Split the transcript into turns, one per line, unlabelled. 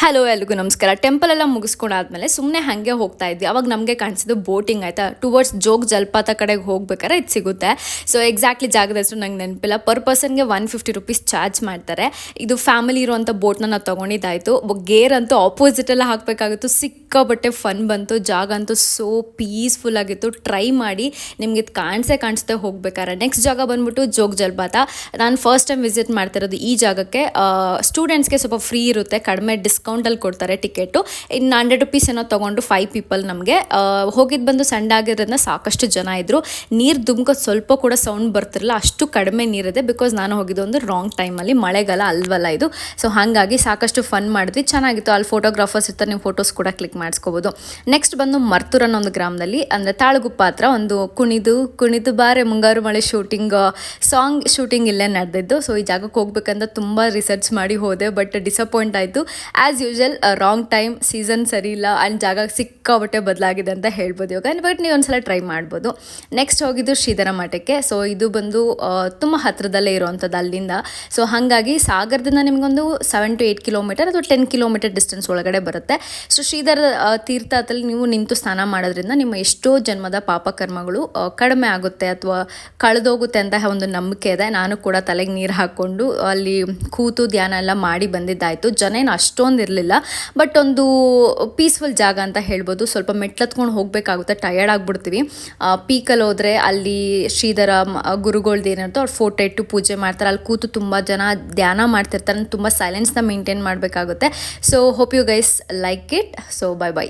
Hello ಎಲ್ರಿಗೂ ನಮಸ್ಕಾರ. Temple ಎಲ್ಲ ಮುಗಿಸ್ಕೊಂಡಾದ್ಮೇಲೆ ಸುಮ್ಮನೆ ಹಾಗೆ ಹೋಗ್ತಾ ಇದ್ವಿ. ಅವಾಗ ನಮಗೆ ಕಾಣಿಸಿದ್ದು ಬೋಟಿಂಗ್ ಆಯಿತಾ? ಟುವರ್ಡ್ಸ್ ಜೋಗ್ ಜಲಪಾತ ಕಡೆಗೆ ಹೋಗ್ಬೇಕಾದ್ರೆ ಇದು ಸಿಗುತ್ತೆ. ಸೊ ಎಕ್ಸಾಕ್ಟ್ಲಿ ಜಾಗದ ಹೆಸರು ನಂಗೆ ನೆನಪಿಲ್ಲ. ಪರ್ ಪರ್ಸನ್ಗೆ ಒನ್ ಫಿಫ್ಟಿ ರುಪೀಸ್ ಚಾರ್ಜ್ ಮಾಡ್ತಾರೆ. ಇದು ಫ್ಯಾಮಿಲಿ ಇರುವಂಥ ಬೋಟ್ನ ನಾವು ತೊಗೊಂಡಿದ್ದಾಯಿತು. ಗೇರ್ ಅಂತೂ ಆಪೋಸಿಟ್ ಎಲ್ಲ ಹಾಕಬೇಕಾಗಿತ್ತು. ಸಿಕ್ಕಾಬಟ್ಟೆ ಫನ್ ಬಂತು. ಜಾಗ ಅಂತೂ ಸೋ ಪೀಸ್ಫುಲ್ ಆಗಿತ್ತು. ಟ್ರೈ ಮಾಡಿ ನಿಮ್ಗೆ ಇದು ಕಾಣಿಸೇ ಕಾಣಿಸುತ್ತೆ ಹೋಗ್ಬೇಕಾದ್ರೆ. ನೆಕ್ಸ್ಟ್ ಜಾಗ ಬಂದ್ಬಿಟ್ಟು ಜೋಗ್ ಜಲಪಾತ. ನಾನು ಫಸ್ಟ್ ಟೈಮ್ ವಿಸಿಟ್ ಮಾಡ್ತಿರೋದು ಈ ಜಾಗಕ್ಕೆ. ಸ್ಟೂಡೆಂಟ್ಸ್ಗೆ ಸ್ವಲ್ಪ ಫ್ರೀ ಇರುತ್ತೆ. ಕಡಿಮೆ ಡಿಸ್ಕೌಂಟಲ್ಲಿ ಕೊಡ್ತಾರೆ ಟಿಕೆಟು. ಇನ್ನು ಹಂಡ್ರೆಡ್ ರುಪೀಸ್ ಏನೋ ತೊಗೊಂಡು ಫೈವ್ ಪೀಪಲ್ ನಮಗೆ. ಹೋಗಿದ್ದು ಬಂದು ಸಂಡ ಆಗಿರೋದನ್ನ ಸಾಕಷ್ಟು ಜನ ಇದ್ದರು ನೀರು ದುಮ್ಕೋದು ಸ್ವಲ್ಪ ಕೂಡ ಸೌಂಡ್ ಬರ್ತಿರಲ್ಲ ಅಷ್ಟು ಕಡಿಮೆ ನೀರಿದೆ ಬಿಕಾಸ್ ನಾನು ಹೋಗಿದ್ದು ಒಂದು ರಾಂಗ್ ಟೈಮಲ್ಲಿ ಮಳೆಗಾಲ ಅಲ್ವಲ್ಲ ಇದು. ಸೊ ಹಾಗಾಗಿ ಸಾಕಷ್ಟು ಫನ್ ಮಾಡಿದ್ವಿ. ಚೆನ್ನಾಗಿತ್ತು. ಅಲ್ಲಿ ಫೋಟೋಗ್ರಾಫರ್ಸ್ ಇರ್ತಾರೆ, ನೀವು ಫೋಟೋಸ್ ಕೂಡ ಕ್ಲಿಕ್ ಮಾಡಿಸ್ಕೋಬೋದು. ನೆಕ್ಸ್ಟ್ ಬಂದು ಮರ್ತೂರ್ ಅನ್ನೋ ಒಂದು ಗ್ರಾಮದಲ್ಲಿ, ಅಂದರೆ ತಾಳಗುಪ್ಪ ಹತ್ರ ಒಂದು ಕುಣಿದು ಕುಣಿದು ಬಾರೆ ಮುಂಗಾರು ಮಳೆ ಶೂಟಿಂಗ್ ಸಾಂಗ್ ಶೂಟಿಂಗ್ ಇಲ್ಲೇ ನಡೆದಿದ್ದು. ಸೊ ಈ ಜಾಗಕ್ಕೆ ಹೋಗ್ಬೇಕಂತ ತುಂಬ ರಿಸರ್ಚ್ ಮಾಡಿ ಹೋದೆ ಬಟ್ ಡಿಸಪಾಯಿಂಟ್ ಆಯಿತು. As usual wrong time season ಸರಿ ಇಲ್ಲ ಆ್ಯಂಡ್ ಜಾಗ ಸಿಕ್ಕಾಬಟ್ಟೆ ಬದಲಾಗಿದೆ ಅಂತ ಹೇಳ್ಬೋದು ಇವಾಗ. ಬಟ್ ನೀವು ಒಂದ್ಸಲ ಟ್ರೈ ಮಾಡ್ಬೋದು. ನೆಕ್ಸ್ಟ್ ಹೋಗಿದ್ದು ಶ್ರೀಧರ ಮಠಕ್ಕೆ. ಸೊ ಇದು ಬಂದು ತುಂಬ ಹತ್ತಿರದಲ್ಲೇ ಇರುವಂಥದ್ದು ಅಲ್ಲಿಂದ. ಸೊ ಹಾಗಾಗಿ ಸಾಗರದಿಂದ ನಿಮಗೊಂದು ಸೆವೆನ್ ಟು ಏಯ್ಟ್ ಕಿಲೋಮೀಟರ್ ಅಥವಾ ಟೆನ್ ಕಿಲೋಮೀಟರ್ ಡಿಸ್ಟೆನ್ಸ್ ಒಳಗಡೆ ಬರುತ್ತೆ. ಸೊ ಶ್ರೀಧರ ತೀರ್ಥದಲ್ಲಿ ನೀವು ನಿಂತು ಸ್ನಾನ ಮಾಡೋದ್ರಿಂದ ನಿಮ್ಮ ಎಷ್ಟೋ ಜನ್ಮದ ಪಾಪಕರ್ಮಗಳು ಕಡಿಮೆ ಆಗುತ್ತೆ ಅಥವಾ ಕಳೆದೋಗುತ್ತೆ ಅಂತ ಒಂದು ನಂಬಿಕೆ ಇದೆ. ನಾನು ಕೂಡ ತಲೆಗೆ ನೀರು ಹಾಕ್ಕೊಂಡು ಅಲ್ಲಿ ಕೂತು ಧ್ಯಾನ ಎಲ್ಲ ಮಾಡಿ ಬಂದಿದ್ದಾಯಿತು. ಜನ ಏನು ಅಷ್ಟೊಂದು ಇರಲಿಲ್ಲ. ಬಟ್ ಒಂದು ಪೀಸ್ಫುಲ್ ಜಾಗ ಅಂತ ಹೇಳ್ಬೋದು. ಸ್ವಲ್ಪ ಮೆಟ್ಲತ್ಕೊಂಡು ಹೋಗಬೇಕಾಗುತ್ತೆ. ಟಯರ್ಡ್ ಆಗಿಬಿಡ್ತೀವಿ. ಪೀಕಲ್ಲಿ ಹೋದರೆ ಅಲ್ಲಿ ಶ್ರೀಧರ ಗುರುಗಳ್ದು ಏನಿರುತ್ತೋ ಅವ್ರು ಫೋಟೋ ಇಟ್ಟು ಪೂಜೆ ಮಾಡ್ತಾರೆ. ಅಲ್ಲಿ ಕೂತು ತುಂಬ ಜನ ಧ್ಯಾನ ಮಾಡ್ತಿರ್ತಾರೆ. ತುಂಬ ಸೈಲೆನ್ಸ್ನ ಮೇಂಟೈನ್ ಮಾಡಬೇಕಾಗುತ್ತೆ. So hope you guys like it so bye bye